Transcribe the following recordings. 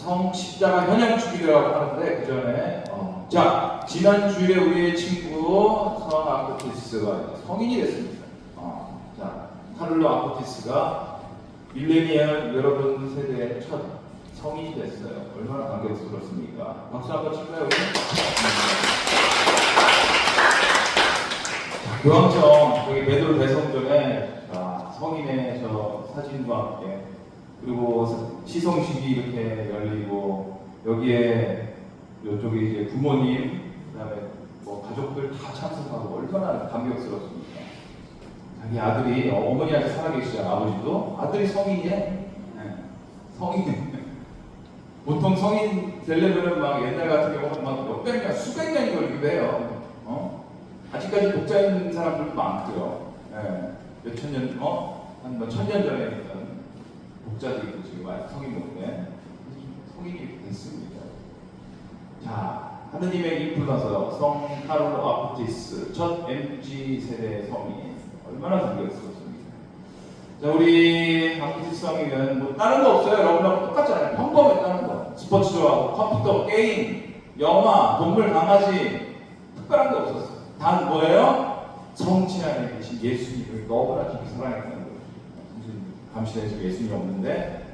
성 십자가 현양 주기라고 하는데 그 전에 어, 자 지난 주일에 우리의 친구 성 아크티스가 성인이 됐습니다. 어, 자 카를로 아크티스가 밀레니얼 여러분 세대의 첫 성인이 됐어요. 얼마나 감격스럽습니까? 박수 한번 칠까요? 교황청 여기 베드로 대성전에 자, 성인의 저 사진과 함께 그리고 시성식이 이렇게 열리고 여기에 이쪽에 이제 부모님 그다음에 뭐 가족들 다 참석하고 얼마나 감격스럽습니까? 자기 아들이 어, 어머니 아직 살아계시잖아 아버지도 아들이 성인이에 네. 성인 보통 성인 되려면은 막 옛날 같은 경우는 막 몇백 년 수백 년이 걸리기도 해요 어? 아직까지 독자 있는 사람들도 많고요 네. 몇천 년 어? 한몇천년 전에 지금 아직 성인 못돼 성인이 됐습니다. 자 하느님의 인플루언서 성 카롤로 아프티스 첫 MG 세대 성인 얼마나 감격스럽습니까? 자 우리 아프티스 성인은 뭐 다른 거 없어요. 여러분하고 똑같잖아요. 평범했다는 거. 스포츠 좋아하고 컴퓨터 게임 영화 동물 강아지 특별한 게 없었어요. 단 뭐예요? 성체 안에 계신 예수님을 너무나 깊이 거예요 감시대에 지금 예수님이 없는데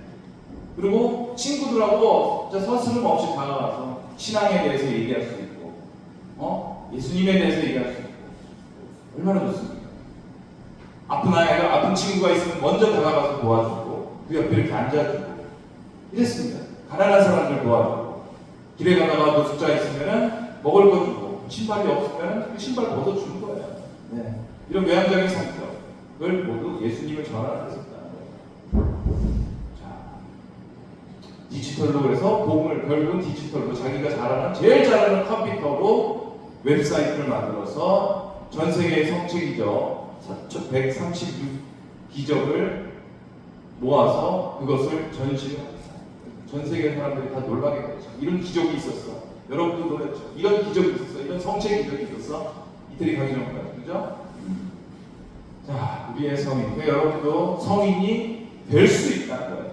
그리고 친구들하고 서스름 없이 다가가서 신앙에 대해서 얘기할 수 있고 어? 예수님에 대해서 얘기할 수 있고 얼마나 좋습니까? 아픈 아이가 아픈 친구가 있으면 먼저 다가가서 도와주고 그 옆에 이렇게 앉아주고 이랬습니다. 가난한 사람들 도와주고 길에 가다가 노숙자 있으면은 먹을 거 주고 신발이 없으면 그 신발 벗어 주는 거예요. 네. 이런 외향적인 성격을 모두 예수님을 전하는 했었다는 거예요. 자, 디지털로 그래서 복음을 결국은 디지털로 자기가 잘하는 제일 잘하는 컴퓨터로 웹사이트를 만들어서 전 세계의 성체 기적 136 기적을 모아서 그것을 전시합니다. 전 세계 사람들이 다 놀라게 되죠. 이런 기적이 있었어. 여러분도 놀랐죠. 이런 기적이 있었어. 이런 성체 기적이 있었어. 이태리 가기 전까지 그죠? 자, 우리의 성인. 그 여러분도 성인이 될 수 있다는 거예요.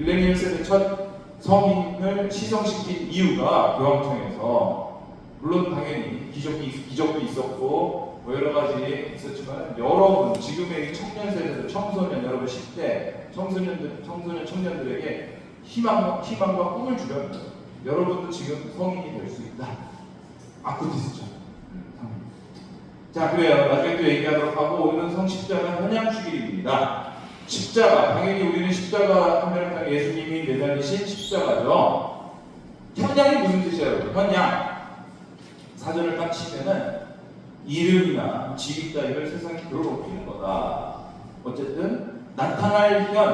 네. 밀레니얼 세대 첫 성인을 시성시킨 이유가 교황청에서 물론 당연히 기적이, 기적도 있었고 뭐 여러 가지 있었지만 여러분 지금의 청년 세대들 청소년 여러분 10대 청소년들 청소년 청년들에게 희망 희망과 꿈을 거예요. 여러분도 지금 성인이 될 수 있다. 아쿠티스죠. 자 그래요. 나중에 또 얘기하도록 하고 오늘은 성십자가 현양 주일입니다. 십자가 당연히 우리는 십자가 하면 예수님이 매달리신 십자가죠. 현양이 무슨 뜻이에요? 현양 사전을 딱 치면은 이름이나 직위 따위를 세상에 들어놓기는 거다. 어쨌든 나타날 현,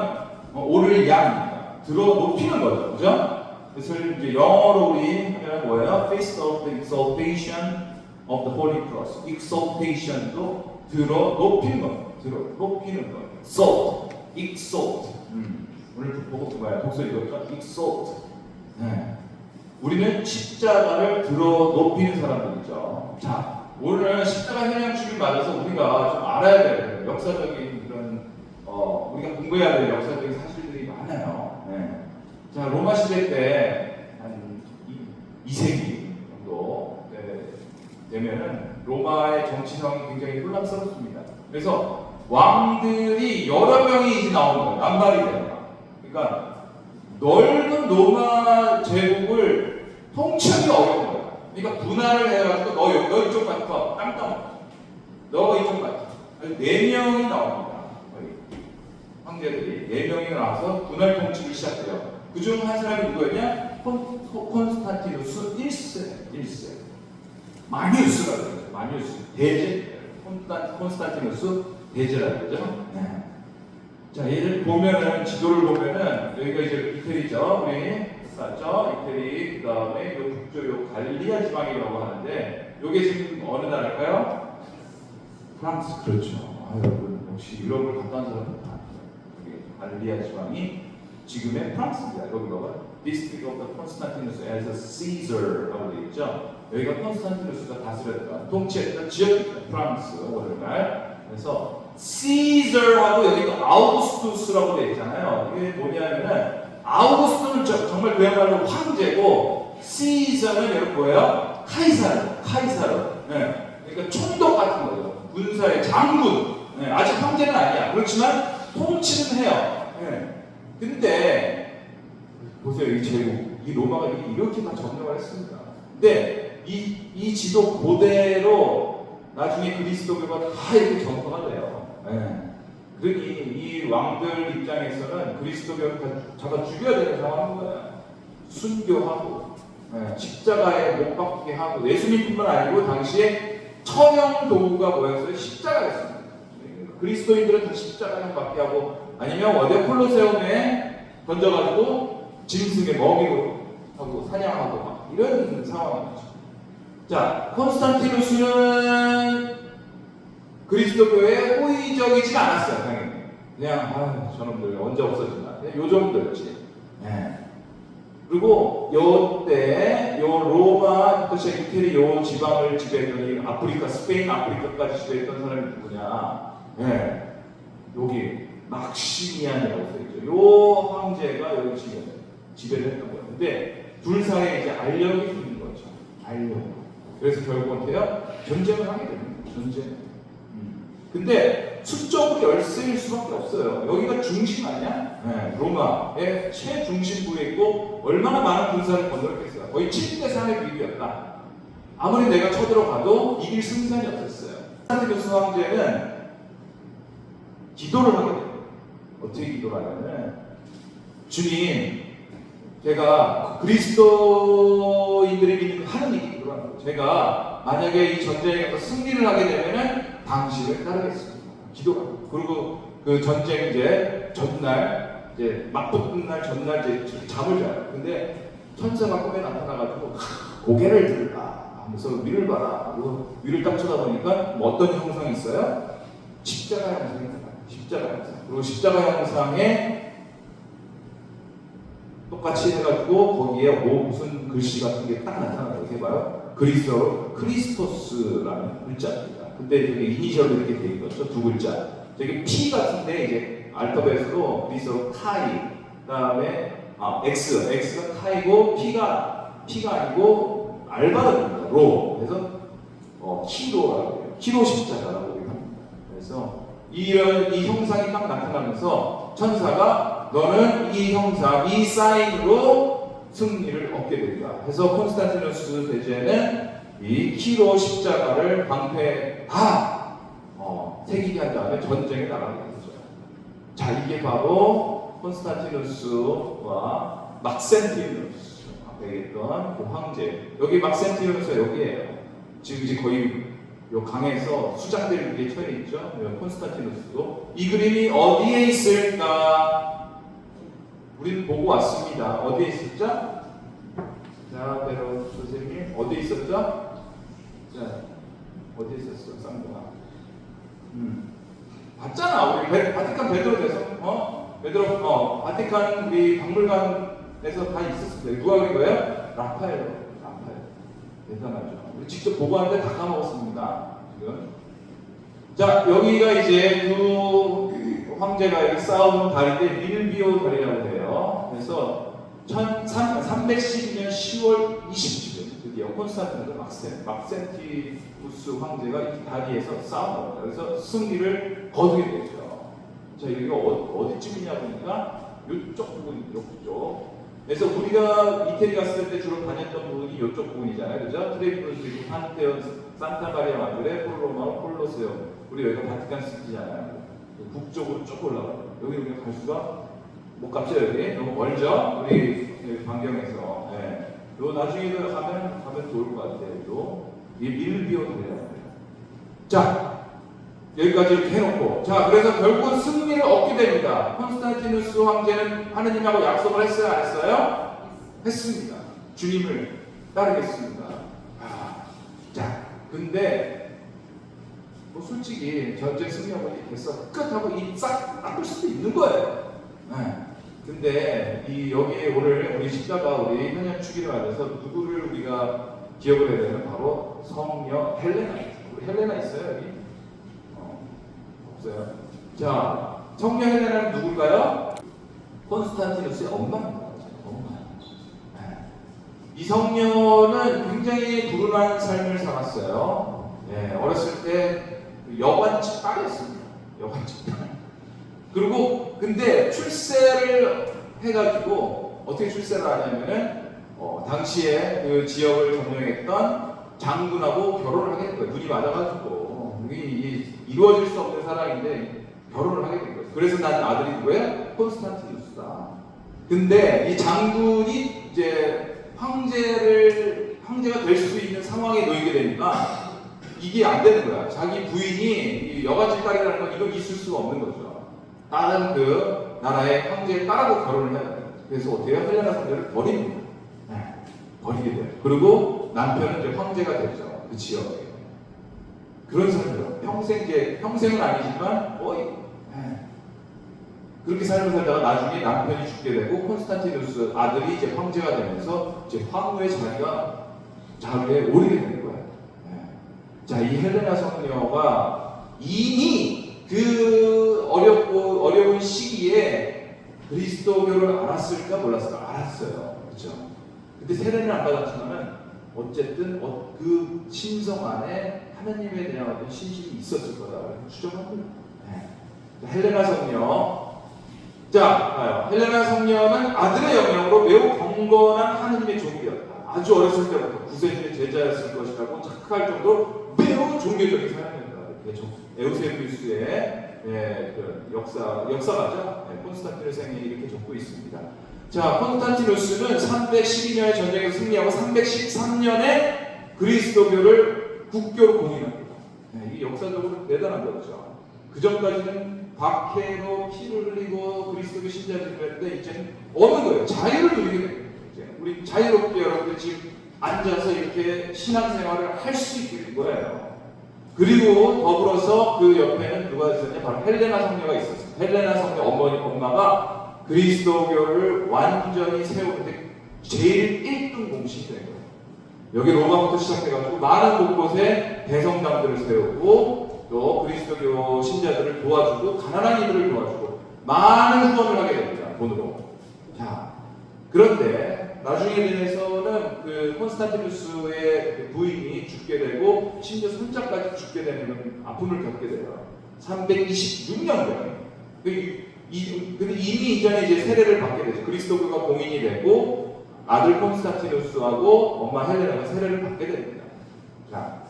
어, 오를 양입니다. 들어 높이는 거죠, 그죠? 그래서 이제 영어로 우리 하면 뭐예요? Face of the exaltation of the Holy Cross. exaltation도 들어 높이는 거, 들어 높이는 거. exalt, exalt. 음. 오늘 보고 뭐야? 독서 읽었죠? exalt. 네. 우리는 십자가를 들어 높이는 사람들이죠. 자, 오늘 십자가 현양 주일 맞아서 우리가 좀 알아야 될 역사적인 그런 어, 우리가 공부해야 될 역사적인 사실들이 많아요. 네. 자, 로마 시대 때 한 2세기 정도 네, 되면은 로마의 정치성이 굉장히 혼란스럽습니다. 그래서 왕들이 여러 명이 이제 나오는 거예요. 남발이 돼요. 그러니까 넓은 로마 제국을 통치하기 어려운 거예요. 그러니까 분할을 해가지고 너, 여- 너 이쪽 맡아, 땅땅. 너 이쪽 맡아. 네 명이 나옵니다. 황제들이 네 명이 나와서 분할 통치를 시작해요. 그중 한 사람이 누구였냐? 콘, 콘스탄티누스 1세. 1세. 마니우스가 그러죠. 마니우스. 대제. 콘스탄, 콘스탄티누스 대제라고 그러죠. 네. 자, 얘를 보면은, 지도를 보면은, 여기가 이제 이태리죠. 우리 봤죠? 이태리, 그 다음에 요 북쪽 요 갈리아 지방이라고 하는데, 요게 지금 어느 나라일까요? 프랑스, 그렇죠. 아, 여러분, 역시 유럽을 갔다 온 사람들 다 갈리아 지방이 지금의 프랑스입니다. 여기가 District of the Constantinus as a Caesar라고 되어 있죠. 여기가 콘스탄티누스가 다스렸던, 통치했던 지역입니다. 프랑스, 오늘날. 그래서 Caesar하고 여기 또 아우구스투스라고 되어 있잖아요. 이게 뭐냐면은 아우구스토는 저- 정말 그야말로 황제고 시저는 여러분 뭐예요? 카이사르, 카이사르. 예. 그러니까 총독 같은 거죠. 군사의 장군. 예. 아직 황제는 아니야. 그렇지만 통치는 해요. 예. 근데 보세요 이 제국, 이 로마가 이렇게 다 점령을 했습니다. 근데 이, 이 지도 그대로 나중에 그리스도교가 다 이렇게 전파가 돼요. 예. 그러니 이 왕들 입장에서는 그리스도교를 다 잡아 죽여야 되는 상황인 거예요. 순교하고 예, 십자가에 못 박히게 하고 예수님뿐만 아니고 당시에 처형 도구가 뭐였어요? 십자가였습니다. 그리스도인들은 다 십자가에 박게 하고 아니면 어디 콜로세움에 던져가지고 짐승의 먹이로 하고 사냥하고 막 이런 상황이죠. 자, 콘스탄티누스는 그리스도교에 호의적이지 않았어요. 그냥, 아 저놈들 언제 없어지나. 그냥 요 정도였지. 예. 그리고 요때, 요 로마, 또 이태리 요 지방을 지배했던 이 아프리카, 스페인 아프리카까지 지배했던 사람이 누구냐. 예. 여기, 막시미안이라고 써있죠. 요 황제가 여기 지배, 지배를 했던 거예요. 근데 둘 사이에 이제 알력이 생긴 거죠. 알력. 그래서 결국 해요? 전쟁을 하게 됩니다. 전쟁. 음. 근데 수적으로 열세일 수밖에 없어요. 여기가 중심 아니야? 네, 로마의 최중심부에 있고 얼마나 많은 군사를 건설했겠어요. 거의 7대 3의 비율이었다. 아무리 내가 쳐들어가도 이길 승산이 없었어요. 산티누스 황제는 기도를 하게 돼요. 어떻게 기도를 하냐면 주님 제가 그리스도인들이 믿는 하나님께 기도를 합니다. 제가 만약에 이 전쟁에서 승리를 하게 되면은 당신을 따르겠습니다. 기도가. 그리고 그 전쟁 이제 전날 이제 맞붙는 날 전날 이제 잠을 자요. 근데 천사가 꿈에 나타나가지고 고개를 들라 하면서 위를 봐라. 그리고 위를 딱 쳐다보니까 뭐 어떤 형상이 있어요? 십자가 형상이 나와요. 십자가 형상. 그리고 십자가 형상에 똑같이 해가지고 거기에 뭐 무슨 글씨 같은 게 딱 나타나요. 이렇게 봐요. 그리스어 크리스토스라는 글자입니다. 근데 되게 이니셜로 이렇게 돼 있거든요. 두 글자. 되게 P 같은데 이제 알파벳으로 그리스어 카이, 그다음에 아 X, X가 카이고 P가 P가 아니고 알바름입니다. 로. 그래서 어, 키로라고 해요. 키로 십자가라고 합니다. 그래서 이런 이 형상이 딱 나타나면서 천사가 너는 이 형상, 이 사인으로 승리를 얻게 된다. 해서 콘스탄티누스 대제는 이 키로 십자가를 방패 다 어, 새기게 한 다음에 전쟁에 나가게 되죠. 자, 이게 바로 콘스탄티누스와 막센티누스 앞에 있던 그 황제. 여기 막센티누스가 여기에요. 지금 이제 거의 요 강에서 수장들 위에 처해 있죠. 요 콘스탄티누스도 이 그림이 어디에 있을까? 우리는 보고 왔습니다. 어디에 있었죠? 자, 베로 선생님 어디에 있었죠? 자, 어디에 있었어, 쌍둥아? 음, 봤잖아. 우리 베, 바티칸 베드로 대성, 어? 베드로, 어, 바티칸 우리 박물관에서 다 있었어요. 누가 그린 거예요? 라파엘로, 라파엘. 대단하죠. 우리 직접 보고 왔는데 다 까먹었습니다. 지금. 자, 여기가 이제 그 황제가 싸우는 다리인데 밀비오 다리라고 해요. 그래서 1312년 10월 27일 드디어 콘스탄티노스 막센, 막센티우스 황제가 이 다리에서 싸움을 그래서 승리를 거두게 되죠. 자, 여기가 어, 디쯤이냐 보니까 이쪽 부분, 이쪽. 그래서 우리가 이태리 갔을 때 주로 다녔던 부분이 이쪽 부분이잖아요. 그죠? 트레비누스 그리고 판테온, 산타마리아 마드레, 폴로마, 콜로세움. 우리 여기가 바티칸 시티잖아요. 북쪽으로 쭉 올라가요. 여기 우리가 갈 수가 못 갔죠, 여기. 너무 멀죠? 우리 여기 반경에서. 예. 요 나중에 가면, 가면 좋을 것 같아요. 요. 이 밀비오드래요. 자, 여기까지 이렇게 해놓고. 자, 그래서 결국은 승리를 얻게 됩니다. 콘스탄티누스 황제는 하느님하고 약속을 했어요, 안 했어요? 했습니다. 주님을 따르겠습니다. 아, 자, 근데, 뭐 솔직히 전쟁 승리하고 이렇게 됐어. 끝하고 이싹 닦을 수도 있는 거예요. 네. 근데 이 여기에 오늘 우리 십자가 우리 현역 축일을 맞아서 누구를 우리가 기억을 해야 되는 바로 성녀 헬레나. 우리 헬레나 있어요 여기? 어, 없어요. 자, 성녀 헬레나는 누굴까요? 콘스탄티누스의 엄마입니다. 이 성녀는 굉장히 불운한 삶을 살았어요. 예, 어렸을 때 여관집 딸이었습니다. 여관집 딸. 그리고 근데 출세를 해가지고 어떻게 출세를 하냐면은 어, 당시에 그 지역을 점령했던 장군하고 결혼을 하게 된 거예요. 눈이 맞아가지고 이게 이- 이루어질 수 없는 사랑인데 결혼을 하게 된 거예요. 그래서 난 아들이 누구예요? 콘스탄티누스다. 근데 이 장군이 이제 황제를 황제가 될 수 있는 상황에 놓이게 되니까 이게 안 되는 거야. 자기 부인이 이 여가집 딸이라는 건 이건 있을 수가 없는 거죠. 다른 그 나라의 황제의 딸하고 결혼을 돼. 그래서 어떻게 해요? 헬레나 성녀를 버립니다. 네, 버리게 돼요. 그리고 남편은 이제 황제가 되죠. 그 지역에. 그런 삶이에요. 평생 이제 평생은 아니지만 거의 네. 그렇게 삶을 살다가 나중에 남편이 죽게 되고 콘스탄티누스 아들이 이제 황제가 되면서 이제 황후의 자리가 자리에 오르게 되는 거예요. 네. 자, 이 헬레나 성녀가 이미 그 어렵고 어려운 시기에 그리스도교를 알았을까 몰랐을까 알았어요. 그렇죠? 근데 세례는 안 받았지만은 어쨌든 어, 그 심성 안에 하나님에 대한 어떤 신심이 있었을 거다 추정합니다. 네. 자, 헬레나 성녀 자, 봐요. 헬레나 성녀는 아들의 영향으로 매우 경건한 하느님의 종이었다. 아주 어렸을 때부터 구세주의 제자였을 것이라고 착각할 정도로 매우 종교적인 사람이었다. 이렇게 좀 에우세비우스의 예, 그 역사 역사가죠. 예, 콘스탄티누스행이 이렇게 적고 있습니다. 자, 콘스탄티누스는 312년의 전쟁에서 승리하고 313년에 그리스도교를 국교로 공인합니다. 예, 이게 역사적으로 대단한 거죠. 그 전까지는 박해로 피를 흘리고 그리스도교 신자들이 했는데 이제는 어느 거예요. 자유를 누리게 됩니다. 이제 우리 자유롭게 여러분들 지금 앉아서 이렇게 신앙생활을 할 수 있게 된 거예요. 그리고 더불어서 그 옆에는 누가 있었냐? 바로 헬레나 성녀가 있었어요. 헬레나 성녀 어머니 엄마가 그리스도교를 완전히 세우는데 제일 1등 공신이 된 거예요. 여기 로마부터 시작해가지고 많은 곳곳에 대성당들을 세우고 또 그리스도교 신자들을 도와주고 가난한 이들을 도와주고 많은 후원을 하게 됩니다. 돈으로. 자, 그런데 나중에 대해서 는그 콘스탄티누스의 그 부인이 죽게 되고 심지어 손자까지 죽게 되는 아픔을 겪게 돼요. 326년도에. 그 이, 근데 이미 이전에 이제 세례를 받게 되죠. 그리스도교가 공인이 되고 아들 콘스탄티누스하고 엄마 헬레나가 세례를 받게 됩니다. 자,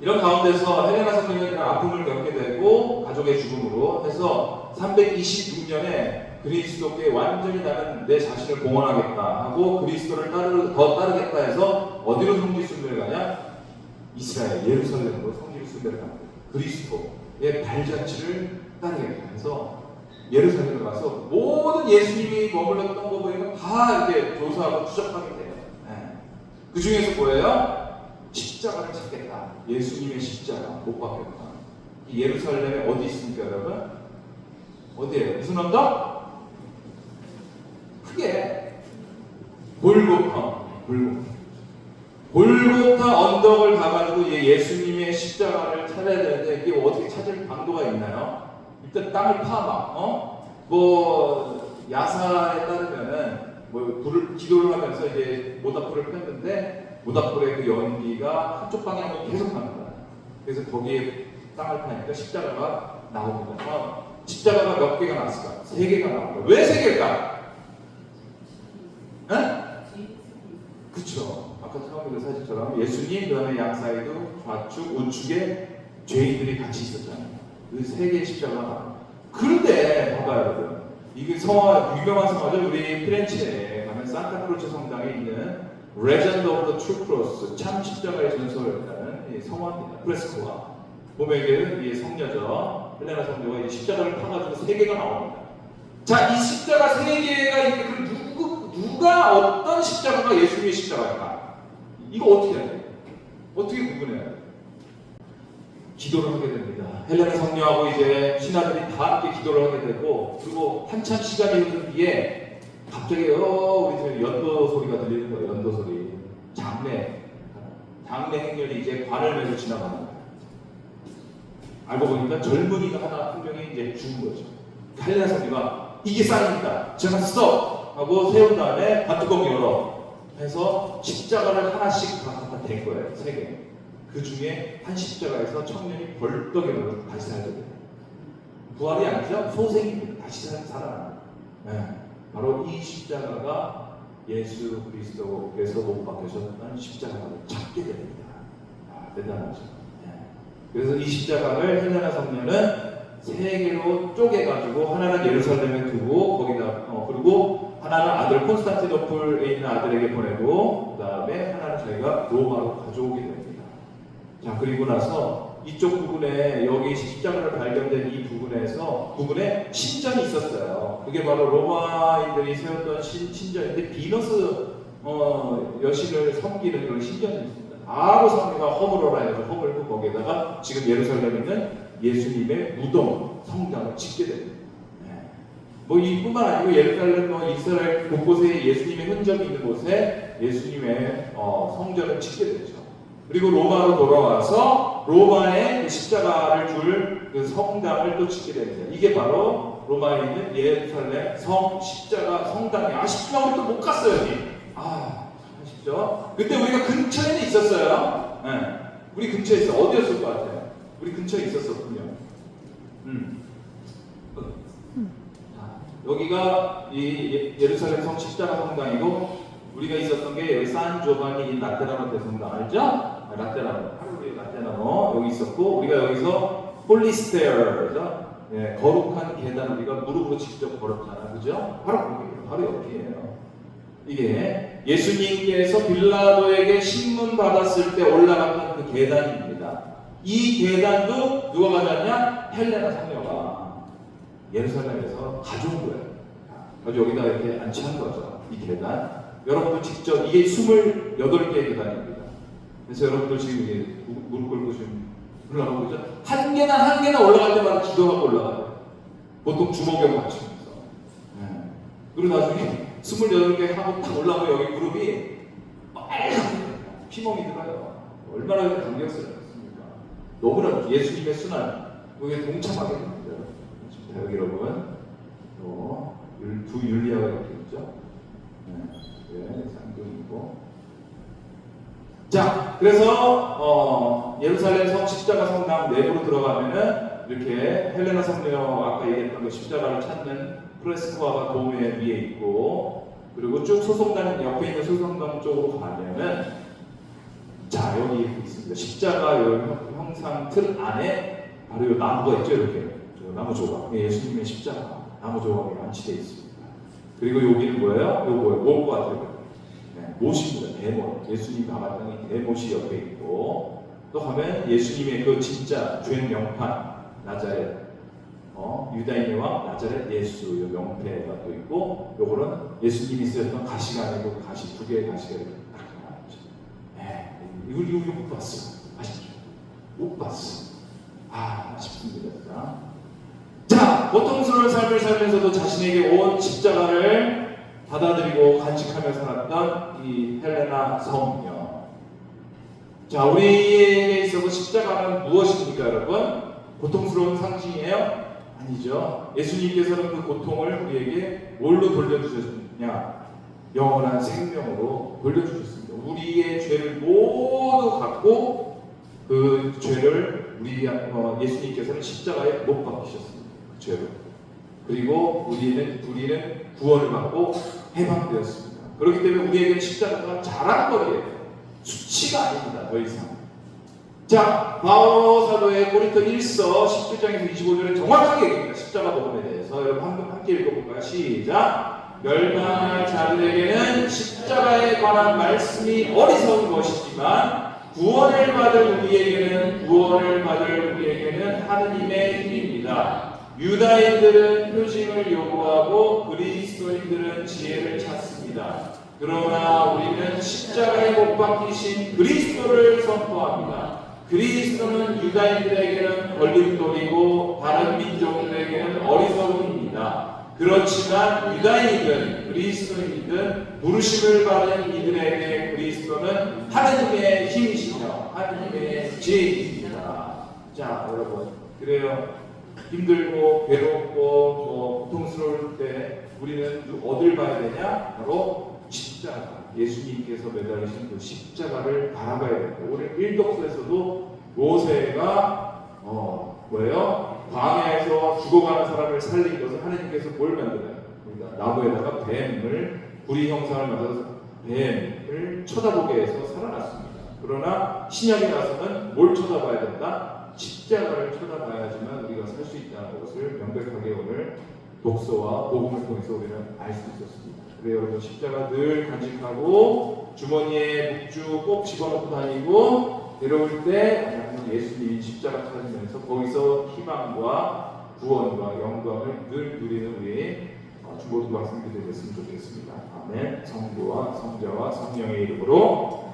이런 가운데서 헬레나 이런 아픔을 겪게 되고 가족의 죽음으로 해서 326년에 그리스도께 완전히 나는 내 자신을 봉헌하겠다 하고 그리스도를 따르, 더 따르겠다 해서 어디로 성지 순례를 가냐? 이스라엘 예루살렘으로 성지 순례를 갑니다. 그리스도의 발자취를 따르겠다 해서 예루살렘에 가서 모든 예수님이 머물렀던 거 보니까 다 이렇게 조사하고 추적하게 돼요. 네. 그 중에서 뭐예요? 십자가를 찾겠다. 예수님의 십자가 못 박겠다. 이 예루살렘에 어디 있습니까, 여러분? 어디에요? 무슨 언덕? 크게 골고타, 골고타. 골고타 언덕을 가가지고 이 예수님의 십자가를 찾아야 되는데 이게 어떻게 찾을 방도가 있나요? 일단 땅을 파봐, 어? 뭐 야사에 따르면은 뭐 불을 기도를 하면서 이제 모닥불을 폈는데 모닥불의 그 연기가 한쪽 방향으로 계속 갑니다. 그래서 거기에 땅을 파니까 십자가가 나옵니다. 어, 십자가가 몇 개가 나왔을까? 세 개가 나옵니다. 왜 세 개일까? 에? 그쵸. 아까 처음에 그 사진처럼 예수님 그다음에 양 사이도 좌측 우측에 죄인들이 같이 있었잖아요. 그 세 개의 십자가가. 그런데 봐봐요 여러분. 이게 성화 유명한 성화죠. 우리 피렌체에 가면 산타크루체 성당에 있는 of the True Cross 참 십자가의 전설이라는 이 성화입니다. 프레스코가. 보면 이게 이 성녀죠. 헬레나 성녀가 이 십자가를 타가지고 세 개가 나옵니다. 자, 이 십자가 세 개가 있는데 누가 어떤 십자가가 예수님의 십자가일까? 이거 어떻게 해야 돼? 어떻게 구분해야 돼? 기도를 하게 됩니다. 헬레나 성녀하고 이제 신하들이 다 함께 기도를 하게 되고 그리고 한참 시간이 흐른 뒤에 갑자기 어 우리 집에 연도 소리가 들리는 거예요. 연도 소리. 장례 장례 행렬이 이제 관을 메고 지나가는 거예요. 알고 보니까 젊은이가 하나 한 명이 이제 죽은 거죠. 헬레나 성녀가 이게 쌀입니다. 제가 스톱 하고 세운 다음에 밭뚜껑 열어 해서 십자가를 하나씩 다 갖다 댄 거예요. 세 개. 그 중에 한 십자가에서 청년이 벌떡 일어나서 다시 살게 돼요. 부활이 아니죠? 소생입니다. 다시 살- 살아나. 네. 바로 이 십자가가 예수 그리스도께서 못 박으셨던 십자가를 찾게 됩니다. 아, 대단하죠. 네. 그래서 이 십자가를 헬레나 성녀는 세 개로 쪼개가지고 하나는 예루살렘에 두고 거기다 어, 그리고 하나는 아들 콘스탄티노플에 있는 아들에게 보내고 그 다음에 하나는 자기가 로마로 가져오게 됩니다. 자 그리고 나서 이쪽 부분에 여기 십자가를 발견된 이 부분에서 부분에 신전이 있었어요. 그게 바로 로마인들이 세웠던 신, 신전인데 비너스 어, 여신을 섬기는 그런 신전이 있습니다. 바로 성리가 허물어라 해서 허물고 거기에다가 지금 예루살렘에 있는 예수님의 무덤 성당을 짓게 됩니다. 네. 뭐 이뿐만 아니고 예루살렘 뭐 이스라엘 곳곳에 예수님의 흔적이 있는 곳에 예수님의 어, 성전을 짓게 되죠. 그리고 로마로 돌아와서 로마에 그 십자가를 줄 그 성당을 또 짓게 됩니다. 이게 바로 로마에 있는 예루살렘 성 십자가 성당이 아쉽지만 우리 또못 갔어요 여기. 아 아쉽죠? 그때 우리가 근처에는 있었어요. 네. 우리 근처에 있어 어디였을 것 같아요? 우리 근처에 있었었군요. 음. 자, 여기가 이 예- 예루살렘 성 십자가 성당이고 우리가 있었던 게 여기 산 조바니 인 라테라노 대성당 알죠? 아, 라테라노 하루의 라테라노 여기 있었고 우리가 여기서 홀리스테어죠? 예, 거룩한 계단 우리가 무릎으로 직접 걸었잖아, 그죠? 바로 거기예요. 바로 여기예요. 이게 예수님께서 빌라도에게 신문 받았을 때 올라갔던 그 계단입니다. 이 계단도 누가 가져왔냐? 헬레나 상녀가 예루살렘에서 가져온 거예요. 그래서 여기다 이렇게 안치한 거죠. 이 계단. 여러분들 직접 이게 28개의 계단입니다. 그래서 여러분들 지금 이게 무- 무릎 꿇고 지금 올라가고 있죠? 한 계단 한 계단 올라갈 때마다 기도하고 올라가요. 보통 주먹에 맞추면서. 네. 그리고 나중에 28개 하고 딱 올라오면 여기 무릎이 피멍이 들어요. 얼마나 감격스럽습니까? 너무나 예수님의 순환, 그게 동참하게 됩니다. 자, 여기 여러분, 또, 율- 두 율리아가 이렇게 있죠? 네, 네, 쌍둥이고. 자, 그래서, 어, 예루살렘 성 십자가 성당 내부로 들어가면은, 이렇게 헬레나 성녀, 아까 얘기했던 그 십자가를 찾는 프레스코아가 도매 위에 있고, 그리고 쭉 소송단, 옆에 있는 소송단 쪽으로 가면은, 자, 여기 있습니다. 십자가 요 형- 형상 틀 안에 바로 이 나무가 있죠, 이렇게. 저 나무 조각. 예, 예수님의 십자가. 나무 조각이 안치되어 있습니다. 그리고 여기는 뭐예요? 요거 뭘것 같아요? 네, 못입니다. 대못. 예수님 이 대못이 옆에 있고, 또 가면 예수님의 그 진짜 죄 명판, 나자렛. 어, 유다인의 왕 나자렛 예수 요 명패가 또 있고, 요거는 예수님이 쓰였던 가시가 아니고 가시 두 개의 가시가 이렇게 딱 나왔죠. 네, 이거 이거 못 봤어. 아시죠? 못 봤어. 아 아쉽습니다. 자, 고통스러운 삶을 살면서도 자신에게 온 십자가를 받아들이고 간직하며 살았던 이 헬레나 성녀. 자, 우리에게 있어서 십자가는 무엇입니까, 여러분? 고통스러운 상징이에요? 아니죠. 예수님께서는 그 고통을 우리에게 뭘로 돌려주셨냐? 영원한 생명으로 돌려주셨습니다. 우리의 죄를 모두 갖고 그 죄를 우리 어, 예수님께서는 십자가에 못 박히셨습니다. 그 죄로. 그리고 우리는 우리는 구원을 받고 해방되었습니다. 그렇기 때문에 우리에게는 십자가가 자랑거리예요. 수치가 아닙니다. 더 이상. 자, 바오 사도의 고린도 1서 17장에서 25절에 정확하게 얘기합니다. 십자가 복음에 대해서 여러분 함께, 읽어볼까요? 시작. 멸망할 자들에게는 십자가에 관한 말씀이 어리석은 것이지만 구원을 받을 우리에게는 구원을 받을 우리에게는 하느님의 힘입니다. 유다인들은 표징을 요구하고 그리스도인들은 지혜를 찾습니다. 그러나 우리는 십자가에 못 박히신 그리스도를 선포합니다. 그리스도는 유다인들에게는 걸림돌이고 다른 민족들에게는 어리석음입니다. 그렇지만 유다인이든 그리스도인이든 부르심을 받은 이들에게 그리스도는 하느님의 힘이시며 하느님의 지혜입니다. 자, 여러분. 그래요. 힘들고 괴롭고 뭐 고통스러울 때 우리는 어딜 봐야 되냐? 바로 십자가. 예수님께서 매달리신 그 십자가를 바라봐야 됩니다. 오늘 일독서에서도 모세가 어 뭐예요? 광야에서 죽어가는 사람을 살린 것을 하나님께서 뭘 만들어요? 그러니까 나무에다가 뱀을 불이 형상을 만들어서 뱀을 쳐다보게 해서 살아났습니다. 그러나 신약에 나서는 뭘 쳐다봐야 된다? 십자가를 쳐다봐야지만 우리가 살 수 있다는 것을 명백하게 오늘 독서와 복음을 통해서 우리는 알 수 있었습니다. 그래서 여러분 십자가 늘 간직하고 주머니에 묵주 꼭 집어넣고 다니고 데려올 때 예수님이 십자가 찾으면서 거기서 희망과 구원과 영광을 늘 누리는 우리 어, 중고등 학생들이 됐으면 좋겠습니다. 아멘. 성부와 성자와 성령의 이름으로